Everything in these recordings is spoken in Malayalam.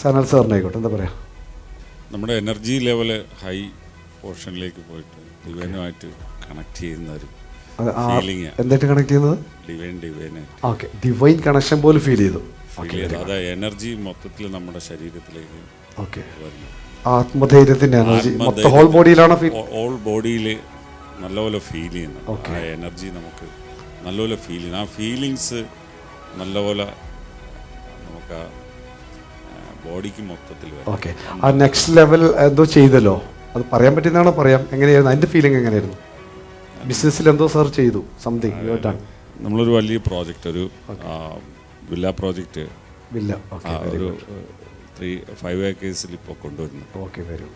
സനൽ സാറിനായിക്കോട്ടെ എന്താ പറയാ? നമ്മുടെ എനർജി ലെവൽ ഹൈ പോർഷനിലേക്ക് പോയിട്ട് ഡിവൈനുമായിട്ട് കണക്ട് ചെയ്യുന്ന ഒരു ഫീലിംഗ് എന്തായിട്ട് കണക്ട് ചെയ്യുന്നത്? ഡിവൈൻ ഡിവൈന് ഓക്കെ ഡിവൈൻ കണക്ഷൻ പോലെ ഫീൽ ചെയ്തു. അതായത് എനർജി മൊത്തത്തിൽ നമ്മുടെ ശരീരത്തിലേക്ക് ഓക്കെ. ആത്മധൈര്യത്തിന്റെ എനർജി മൊത്തം. ഹോൾ ബോഡിയിലാണ് ഹോൾ ബോഡിയിൽ നല്ലപോലെ ഫീൽ ചെയ്യുന്നു. Okay. ആ എനർജി നമുക്ക് നല്ലപോലെ ഫീൽ ചെയ്യുന്നു. ആ ഫീലിങ്സ് നല്ലപോലെ നമുക്ക് ആ ബോഡിക്ക് മൊത്തത്തിൽ വരും ഓക്കെ. ആ നെക്സ്റ്റ് ലെവൽ എന്തോ ചെയ്തല്ലോ. അത് പറയാൻ പറ്റുന്നതാണോ പറയാം? എങ്ങനെയായിരുന്നു? അതിന്റെ ഫീലിംഗ് എങ്ങനെയായിരുന്നു? ബിസിനസ്സിൽ എന്തോ സാർ ചെയ്തു. സംതിങ് യു ഡൺ നമ്മളൊരു വലിയ പ്രോജക്റ്റ് ഒരു വില്ല പ്രോജക്റ്റ് വില്ല ഓക്കെ ഒരു ത്രീ ഫൈവ് ഏക്കേഴ്സിൽ ഇപ്പോൾ കൊണ്ടുവരുന്നു. ഓക്കെ വരൂ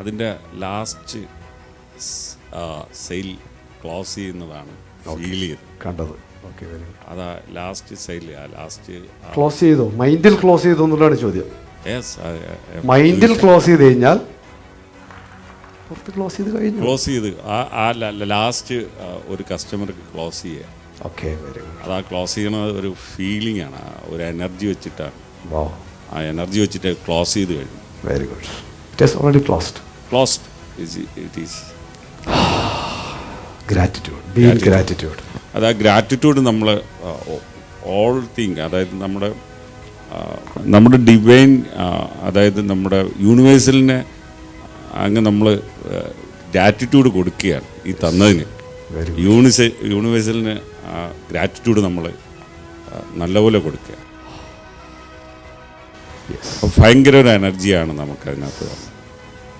അതിന്റെ ലാസ്റ്റ് സെയിൽ ക്ലോസ് ചെയ്യുന്നതാണ്. ഫീൽ ചെയ്തത് കണ്ടത്. ഓക്കെ വെരി ഗുഡ് അതാ ലാസ്റ്റ് സെയിൽ ആ ലാസ്റ്റ് ക്ലോസ് ചെയ്തു. മൈൻഡിൽ ക്ലോസ് ചെയ്തു എന്നുള്ളതാണ് ചോദ്യം. മൈൻഡിൽ ക്ലോസ് ചെയ്ത് കഴിഞ്ഞാൽ പുറത്ത് ക്ലോസ് ചെയ്ത് കഴിഞ്ഞു. ക്ലോസ് ചെയ്ത്. ആ ആ ലാസ്റ്റ് ഒരു കസ്റ്റമർക്ക് ക്ലോസ് ചെയ്യുക ഓക്കെ വെരി ഗുഡ് അത് ആ ക്ലോസ് ചെയ്യണത് ഒരു ഫീലിംഗ് ആണ്. ഒരു എനർജി വെച്ചിട്ടാണ്. വാ ആ എനർജി വെച്ചിട്ട് ക്ലോസ് ചെയ്ത് കഴിഞ്ഞു. Very good it is already closed closed it is gratitude been gratitude അത് ആ ഗ്രാറ്റിറ്റ്യൂഡ് നമ്മൾ ഓൾ തിങ് അതായത് നമ്മുടെ നമ്മുടെ ഡിവൈൻ അതായത് നമ്മുടെ യൂണിവേഴ്സലിനെ അങ്ങ് നമ്മൾ ഗ്രാറ്റിറ്റ്യൂഡ് കൊടുക്കുകയാണ് ഈ തന്നതിന്. യൂണിസെ യൂണിവേഴ്സലിന് ഗ്രാറ്റിറ്റ്യൂഡ് നമ്മൾ നല്ലപോലെ കൊടുക്കുക. ഭയങ്കര ഒരു എനർജിയാണ് നമുക്ക് അതിനകത്ത്.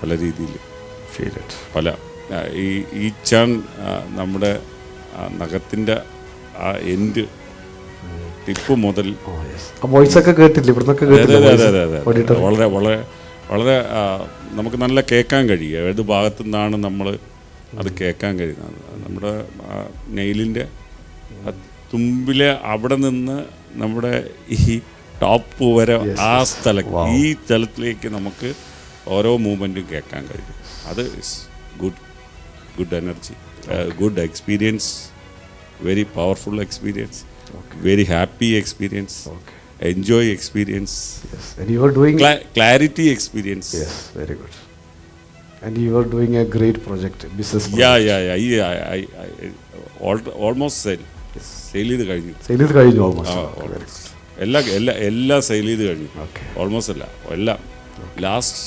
പല രീതിയിൽ ഫീൽ പല ഈ ഈ ചാൻ നമ്മുടെ നഖത്തിന്റെ ആ എൻഡ് ടിപ്പ് മുതൽ കേട്ടില്ല ഇവിടുന്നൊക്കെ അതെ അതെ വളരെ വളരെ വളരെ നമുക്ക് നല്ല കേൾക്കാൻ കഴിയും. ഏത് ഭാഗത്തു നിന്നാണ് നമ്മൾ അത് കേൾക്കാൻ കഴിയുന്നത്? നമ്മുടെ നെയിലിന്റെ തുമ്പിലെ അവിടെ നിന്ന് നമ്മുടെ ഈ ടോപ്പ് വരെ ആ സ്ഥലം ഈ സ്ഥലത്തിലേക്ക് നമുക്ക് ഓരോ മൂവ്മെന്റും കേൾക്കാൻ കഴിയും. അത് good good energy good experience very powerful experience very happy experience okay enjoy experience yes and you are doing clarity experience yes very good and you are doing a great project business yeah yeah yeah ഈ ഓൾമോസ്റ്റ് സെയിൽ സെയിൽ ചെയ്ത് കഴിഞ്ഞു. സെയിൽ ചെയ്ത് കഴിഞ്ഞു ഓൾമോസ്റ്റ് almost. എല്ലാ എല്ലാ എല്ലാം സെയിൽ ചെയ്ത് കഴിഞ്ഞു. ഓൾമോസ്റ്റ് അല്ല എല്ലാം. ലാസ്റ്റ്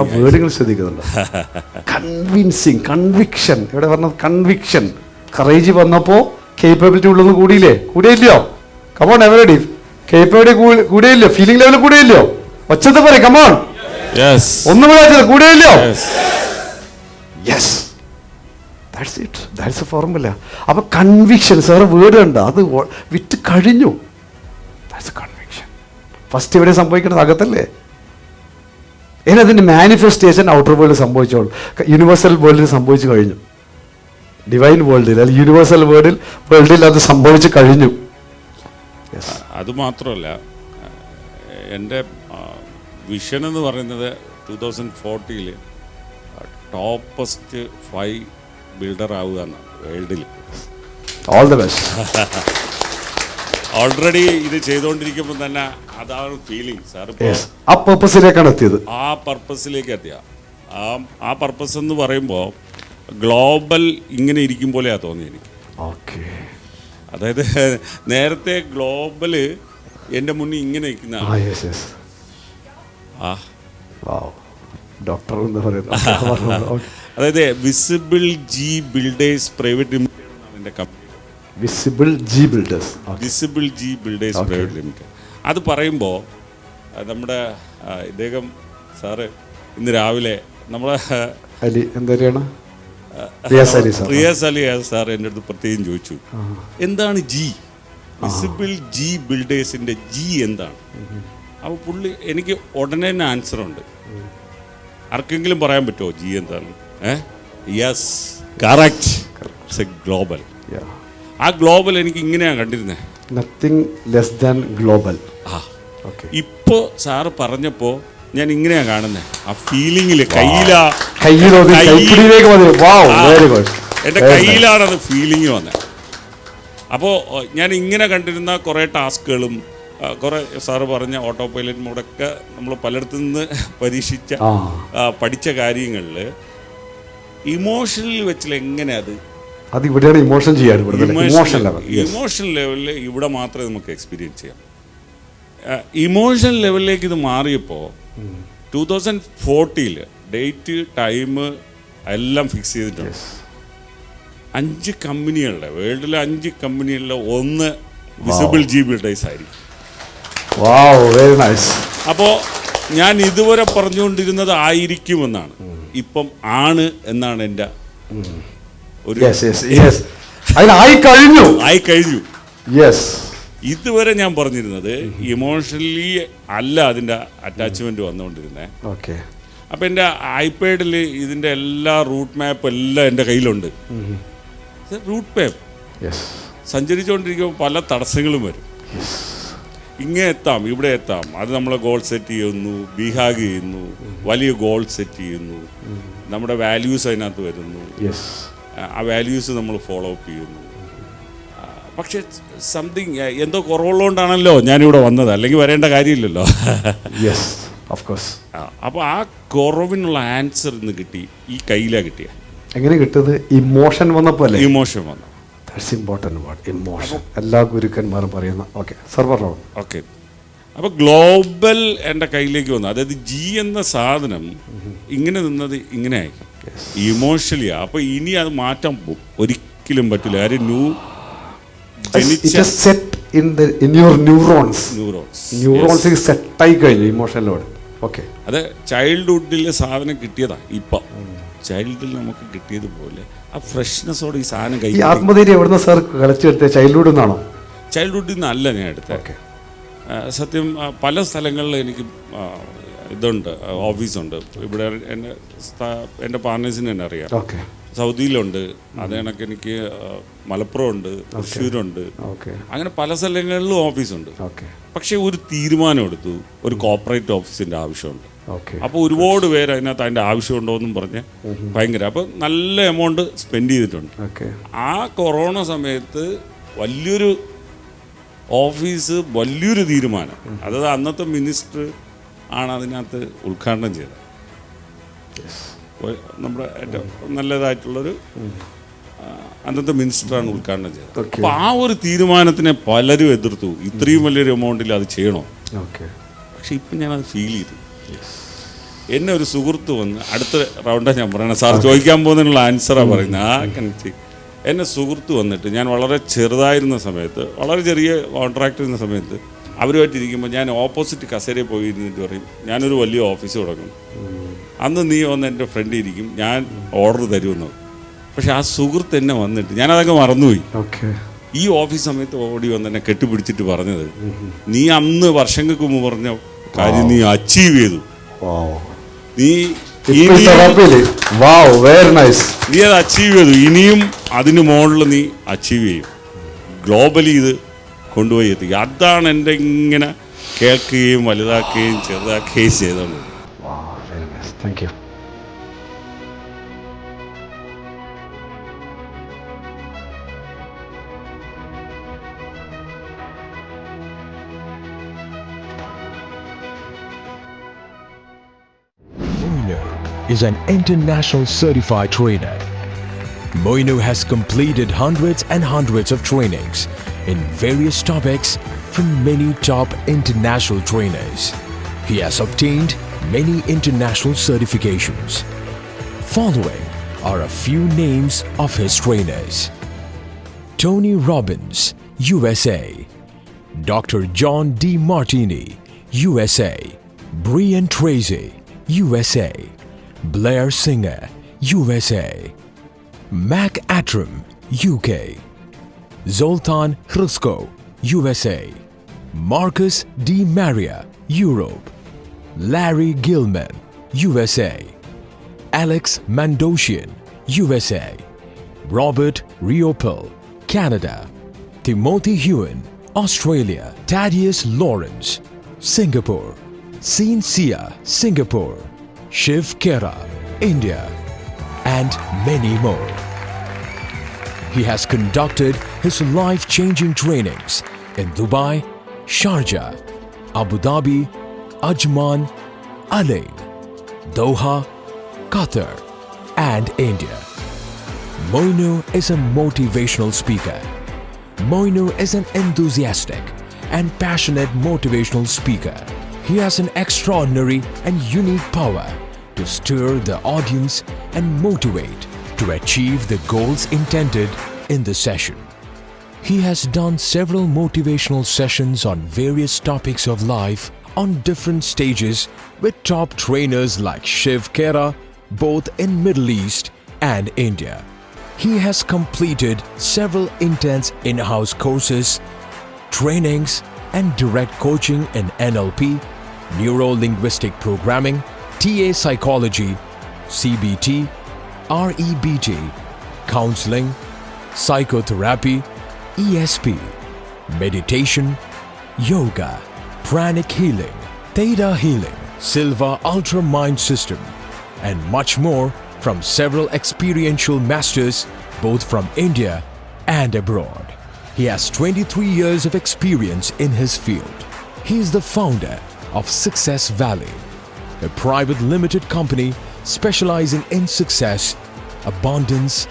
ആ വേർഡുകൾ ശ്രദ്ധിക്കുന്നുണ്ട്. Convincing conviction. ഇവിടെ പറഞ്ഞത്? കൺവിക്ഷൻ. കറേജ് വന്നപ്പോ കേപ്പബിലിറ്റി ഉള്ളത് കൂടിയില്ലേ? കൂടിയില്ലയോ? കമോൺ എവരടി കേപ്പബിലിറ്റി കൂടിയില്ലോ ഫീലിംഗ് ലെവൽ കൂടിയില്ലോ ഒച്ചത്തെ പറയും കമോൺ ഒന്നും വിളിച്ചത് കൂടിയില്ലോ yes that's it that's a formula അപ്പൊ കൺവിക്ഷൻ സാറ് വേർഡ് ഉണ്ട്. അത് വിറ്റ് കഴിഞ്ഞു. ദാറ്റ്സ് കൺവിക്ഷൻ ഫസ്റ്റ് ഇവിടെ സംഭവിക്കുന്നത് അകത്തല്ലേ? ഇനി അതിന്റെ മാനിഫെസ്റ്റേഷൻ ഔട്ടർ വേൾഡ് സംഭവിച്ചോളൂ. യൂണിവേഴ്സൽ വേൾഡിൽ സംഭവിച്ചു കഴിഞ്ഞു. ഡിവൈൻ വേൾഡിൽ അല്ലെങ്കിൽ യൂണിവേഴ്സൽ വേൾഡിൽ വേൾഡിൽ അത് സംഭവിച്ചു കഴിഞ്ഞു. അത് മാത്രമല്ല എന്റെ വിഷൻ എന്ന് പറയുന്നത് ടു തൗസൻഡ് ഫോർട്ടിയിൽ ടോപ്പസ്റ്റ് ഫൈവ് ബിൽഡർ ആവുക എന്നാണ് വേൾഡിൽ ഓൾ ദ ബെസ്റ്റ് ഓൾറെഡി ഇത് ചെയ്തുകൊണ്ടിരിക്കുമ്പോൾ തന്നെ അതാണ് ഫീലിംഗ് സാർ ആ പർപ്പസിലേക്കാണ് എത്തിയത്. ആ പർപ്പസിലേക്ക് എത്തിയ. ആ പർപ്പസ് എന്ന് പറയുമ്പോൾ ഗ്ലോബൽ ഇങ്ങനെ ഇരിക്കും പോലെയാ തോന്നി എനിക്ക്. ഓക്കെ അതായത് നേരത്തെ ഗ്ലോബൽ എന്റെ മുന്നിൽ ഇങ്ങനെ നിൽക്കുന്ന ആ. ഡോക്ടർ എന്ന് പറയുന്നത് അതായത് visible G builders private limited എന്നാണ് എന്റെ company visible G builders visible G builders. Private limited അത് പറയുമ്പോൾ നമ്മുടെ ഇദ്ദേഹം സാറ് ഇന്ന് രാവിലെ നമ്മളെ അലി എന്തരെയാണ് റിയാസ് അലി സാർ. എന്റെ അടുത്ത് പ്രത്യേകം ചോദിച്ചു. എന്താണ് ജി വിസിബിൾ ജി ബിൽഡേഴ്സിന്റെ ജി എന്താണ്? അപ്പോൾ പുള്ളി എനിക്ക് ഉടനെ തന്നെ ആൻസറുണ്ട് ആർക്കെങ്കിലും പറയാൻ പറ്റുമോ ജി എന്താണ്? ഏ? Yes correct it's a global ആ ഗ്ലോബൽ എനിക്ക് ഇങ്ങനെയാണ് കണ്ടിരുന്നത് നത്തിങ് ലെസ് ദാൻ ഗ്ലോബൽ ആ. ഓക്കെ ഇപ്പോൾ സാറ് പറഞ്ഞപ്പോൾ ഞാൻ ഇങ്ങനെയാണ് കാണുന്നത് ആ കയ്യിലാ ഗുഡ് എന്റെ കയ്യിലാണ് അത് ഫീലിംഗ് വന്നത് അപ്പോൾ ഞാൻ ഇങ്ങനെ കണ്ടിരുന്ന കുറേ ടാസ്കുകളും കുറേ സാറ് പറഞ്ഞ ഓട്ടോ പൈലറ്റ് മോഡൊക്കെ നമ്മൾ പലയിടത്തു നിന്ന് പരീക്ഷിച്ച പഠിച്ച കാര്യങ്ങളിൽ ഇമോഷണൽ വെച്ചിൽ എങ്ങനെ അത് അത് ഇവിടെയാണ് ഇമോഷൻ ചെയ്യാൻ ഇമോഷൻ ലെവൽ ഇമോഷൻ ലെവലിൽ ഇവിടെ മാത്രമേ നമുക്ക് എക്സ്പീരിയൻസ് ചെയ്യാം. ഇമോഷൻ ലെവലിലേക്ക് ഇത് മാറിയപ്പോൾ ടൂ തൗസൻഡ് ഫോർട്ടിയിൽ ഡേറ്റ് ടൈം എല്ലാം ഫിക്സ് ചെയ്തിട്ടുണ്ട്. അഞ്ച് കമ്പനികളുടെ വേൾഡിലെ അഞ്ച് കമ്പനികളിലെ ഒന്ന് വിസിബിൾ ജി ബി ഡേസ് ആയിരിക്കും വെരി നൈസ് അപ്പോൾ ഞാൻ ഇതുവരെ പറഞ്ഞുകൊണ്ടിരുന്നത് ആയിരിക്കുമെന്നാണ്. ഇപ്പം ആണ് എന്നാണ് എന്റെ കഴിഞ്ഞു. ആയി കഴിഞ്ഞു. യെസ് ഇതുവരെ ഞാൻ പറഞ്ഞിരുന്നത് ഇമോഷണലി അല്ല അതിന്റെ അറ്റാച്ച്മെന്റ് വന്നുകൊണ്ടിരുന്നത് ഓക്കെ അപ്പം എന്റെ ഐപാഡിൽ ഇതിന്റെ എല്ലാ റൂട്ട് മാപ്പ് എല്ലാം എന്റെ കയ്യിലുണ്ട്. റൂട്ട് മാപ്പ് യെസ് സഞ്ചരിച്ചുകൊണ്ടിരിക്കുമ്പോൾ പല തടസ്സങ്ങളും വരും. ഇങ്ങനെ എത്താം ഇവിടെ എത്താം. അത് നമ്മളെ ഗോൾ സെറ്റ് ചെയ്യുന്നു ബിഹാഗ് ചെയ്യുന്നു വലിയ ഗോൾ സെറ്റ് ചെയ്യുന്നു. നമ്മുടെ വാല്യൂസ് അതിനകത്ത് വരുന്നു. ആ വാല്യൂസ് നമ്മൾ ഫോളോ അപ്പ് ചെയ്യുന്നു. പക്ഷെ സംതിങ് എന്തോ കുറവുള്ളതുകൊണ്ടാണല്ലോ ഞാനിവിടെ വന്നത്. അല്ലെങ്കിൽ വരേണ്ട കാര്യമില്ലല്ലോ. യെസ് ഓഫ് കോഴ്സ് അപ്പോൾ ആ കുറവിനുള്ള ആൻസർ ഇന്ന് കിട്ടി ഈ കയ്യിലാണ് കിട്ടിയ. എങ്ങനെ കിട്ടത് ഇമോഷൻ വന്നപ്പോൾ അല്ലേ ഇമോഷൻ വന്നു. ദാറ്റ്സ് ഇമ്പോർട്ടന്റ് വേർഡ് ഇമോഷൻ എല്ലാ ഗുരുക്കന്മാരും പറയുന്ന ഓക്കെ സർ പറഞ്ഞോ? ഓക്കെ അപ്പോൾ ഗ്ലോബൽ എന്റെ കയ്യിലേക്ക് വന്നു. അതായത് ജി എന്ന സാധനം ഇങ്ങനെ നിന്നത് ഇങ്ങനെ ഇങ്ങനെയായി ഇമോഷണലി അപ്പൊ ഇനി അത് മാറ്റാൻ ഒരിക്കലും പറ്റില്ല. കാര്യം ന്യൂ ന്യൂറോൺസ് ന്യൂറോൺസ് സെറ്റായി കഴിഞ്ഞു ഇമോഷനിലോട് ഓക്കെ അത് ചൈൽഡ്ഹുഡിലെ സാധനം കിട്ടിയതാ ഇപ്പം. ചൈൽഡ്ഹുഡിൽ നമുക്ക് കിട്ടിയതുപോലെ ആ ഫ്രഷ്നെസ്സോടെ ഈ സാധനം കൈ ആത്മധൈര്യം എവിടുന്ന സാർ കളിച്ചെടുത്ത ചൈൽഡ്ഹുഡിൽ നിന്നാണോ ചൈൽഡ്ഹുഡിൽ നിന്നല്ല ഞാൻ എടുത്തത് സത്യം പല സ്ഥലങ്ങളിൽ എനിക്ക് ഇതുണ്ട് ഓഫീസുണ്ട്. ഇവിടെ എന്റെ എന്റെ പാർട്ട്നേഴ്സിന് തന്നെ അറിയാം. ഓക്കെ. സൗദിയിലുണ്ട്. അത് കണക്ക് എനിക്ക് മലപ്പുറം ഉണ്ട് തൃശ്ശൂരുണ്ട്. അങ്ങനെ പല സ്ഥലങ്ങളിലും ഓഫീസുണ്ട്. പക്ഷെ ഒരു തീരുമാനം എടുത്തു ഒരു കോപ്പറേറ്റ് ഓഫീസിന്റെ ആവശ്യമുണ്ട്. അപ്പൊ അപ്പോൾ ഒരുപാട് പേര് അതിനകത്ത് അതിന്റെ ആവശ്യമുണ്ടോ എന്നും പറഞ്ഞ് ഭയങ്കര അപ്പോൾ നല്ല എമൗണ്ട് സ്പെൻഡ് ചെയ്തിട്ടുണ്ട്. ആ കൊറോണ സമയത്ത് വലിയൊരു ഓഫീസ് വലിയൊരു തീരുമാനം. അതായത് അന്നത്തെ മിനിസ്റ്റർ ആണ് അതിനകത്ത് ഉദ്ഘാടനം ചെയ്തത്. നമ്മുടെ ഏറ്റവും നല്ലതായിട്ടുള്ളൊരു അന്നത്തെ മിനിസ്റ്ററാണ് ഉദ്ഘാടനം ചെയ്തത്. അപ്പോൾ ആ ഒരു തീരുമാനത്തിനെ പലരും എതിർത്തു. ഇത്രയും വലിയൊരു എമൗണ്ടിൽ അത് ചെയ്യണോ? പക്ഷെ ഇപ്പം ഞാനത് ഫീൽ ചെയ്തു. എന്നെ ഒരു സുഹൃത്ത് വന്ന് അടുത്ത റൗണ്ടാണ് ഞാൻ പറയണത് സാർ ചോദിക്കാൻ പോകുന്നതിനുള്ള ആൻസറാണ് പറയുന്നത്. ആ കണക്ട് എന്നെ സുഹൃത്ത് വന്നിട്ട് ഞാൻ വളരെ ചെറുതായിരുന്ന സമയത്ത് വളരെ ചെറിയ കോൺട്രാക്ട് ഇരുന്ന സമയത്ത് അവരുമായിട്ട് ഇരിക്കുമ്പോൾ ഞാൻ ഓപ്പോസിറ്റ് കസേരയിൽ പോയി ഇരുന്നിട്ട് പറയും ഞാനൊരു വലിയ ഓഫീസ് തുടങ്ങും. അന്ന് നീ വന്ന് എന്റെ ഫ്രണ്ട് ഇരിക്കും ഞാൻ ഓർഡർ തരുമെന്ന് പക്ഷെ ആ സുഹൃത്ത് എന്നെ വന്നിട്ട് ഞാനതൊക്കെ മറന്നുപോയി. ഓക്കെ ഈ ഓഫീസ് സമയത്ത് ഓടി വന്ന് എന്നെ കെട്ടിപ്പിടിച്ചിട്ട് പറഞ്ഞത് നീ അന്ന് വർഷങ്ങൾക്ക് മുമ്പ് പറഞ്ഞ കാര്യം നീ അച്ചീവ് ചെയ്തു. നീ നീ അത് അച്ചീവ് ചെയ്തു. ഇനിയും അതിന് മുകളിൽ നീ അച്ചീവ് ചെയ്യും. ഗ്ലോബലി ഇത് കൊണ്ടുപോയി എത്തിക്കുക അതാണ് എൻ്റെ ഇങ്ങനെ കേൾക്കുകയും വലുതാക്കുകയും ചെറുതാക്കുകയും ചെയ്തത് wow very nice thank you Moino is an international certified trainer. Moino has completed hundreds and hundreds of trainings in various topics from many top international trainers. He has obtained many international certifications. Following are a few names of his trainers Tony Robbins, USA. Dr. John D. Martini, USA. Brian Tracy, USA. Blair Singer, USA. Mac Attram, UK. Zoltan Hrusko, USA. Marcus D. Maria, Europe. Larry Gilman, USA. Alex Mandosian, USA. Robert Riopel, Canada. Timothy Hewen, Australia. Thaddeus Lawrence, Singapore. Sin Sia, Singapore. Shiv Kera, India. And many more. He has conducted his life changing trainings in Dubai, Sharjah, Abu Dhabi, Ajman, Alain, Doha, Qatar, and India. Moinu is a motivational speaker. Moinu is an enthusiastic and passionate motivational speaker. He has an extraordinary and unique power to stir the audience and motivate to achieve the goals intended in the session. He has done several motivational sessions on various topics of life on different stages with top trainers like Shiv Khera, both in Middle East and India. He has completed several intense in-house courses, trainings and direct coaching in NLP, neuro-linguistic programming, TA psychology, CBT, REBT, counseling, psychotherapy, ESP, meditation, yoga, pranic healing, theta healing, Silva Ultra Mind System, and much more from several experiential masters both from India and abroad. He has 23 years of experience in his field. He is the founder of Success Valley, a private limited company specializing in success, abundance,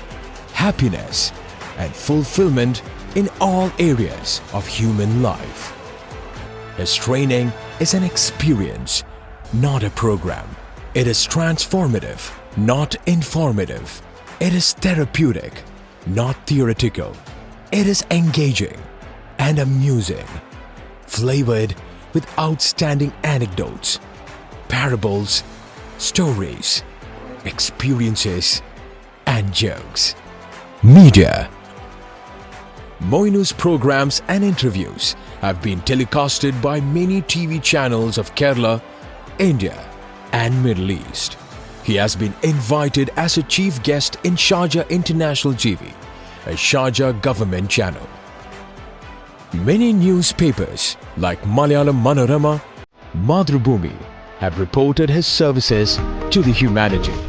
happiness, and fulfillment in all areas of human life. His training is an experience, not a program. It is transformative, not informative. It is therapeutic, not theoretical. It is engaging and amusing, flavored with outstanding anecdotes, parables, stories, experiences, and jokes. Media Moinu's programs and interviews have been telecasted by many TV channels of Kerala, India, and Middle East. He has been invited as a chief guest in Sharjah International TV, a Sharjah government channel. Many newspapers like Malayalam Manorama, Madhrubhumi have reported his services to the humanity.